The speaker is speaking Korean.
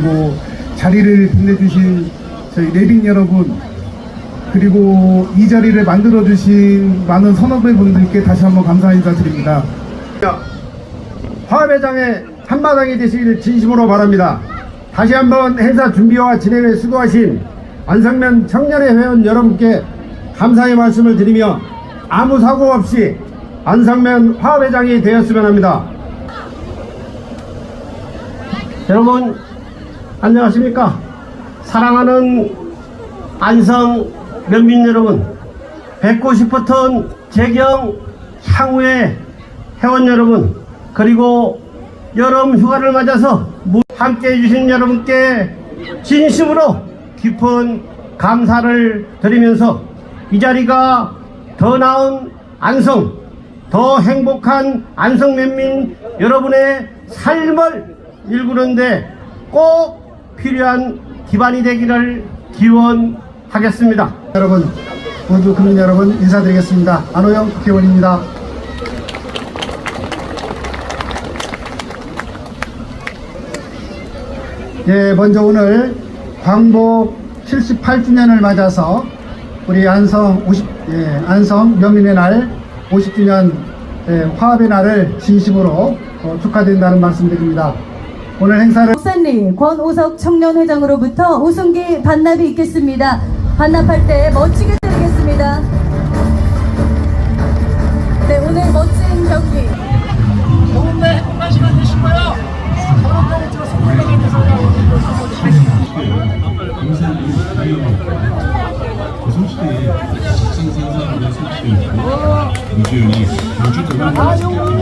그리고 자리를 빛내주신 저희 내빈 여러분 그리고 이 자리를 만들어주신 많은 선후배 분들께 다시 한번 감사 인사드립니다. 화합회장의 한마당이 되시길 진심으로 바랍니다. 다시 한번 행사 준비와 진행에 수고하신 안성면 청년회 회원 여러분께 감사의 말씀을 드리며 아무 사고 없이 안성면 화합회장이 되었으면 합니다. 여러분 안녕하십니까? 사랑하는 안성 면민 여러분 뵙고 싶었던 재경 향후의 회원 여러분 그리고 여름 휴가를 맞아서 무- 함께 해주신 여러분께 진심으로 깊은 감사를 드리면서 이 자리가 더 나은 안성 더 행복한 안성 면민 여러분의 삶을 일구는데 꼭 필요한 기반이 되기를 기원하겠습니다. 여러분 모두 국민 여러분 인사드리겠습니다. 안호영 국회의원입니다. 예, 먼저 오늘 광복 78주년을 맞아서 우리 안성 50, 예, 안성 명민의 날 50주년 예, 화합의 날을 진심으로 어, 축하드린다는 말씀드립니다. 오늘 행사를 목사님 권오석 청년회장으로부터 우승기 반납이 있겠습니다. 반납할 때 멋지게 드리겠습니다. 네, 오늘 멋진 경기. 좋은데 행복한 시간 되시고요. 서로 또 선물을 조선시대에 식생산사를 설치되었고 무주연이 경주 대왕을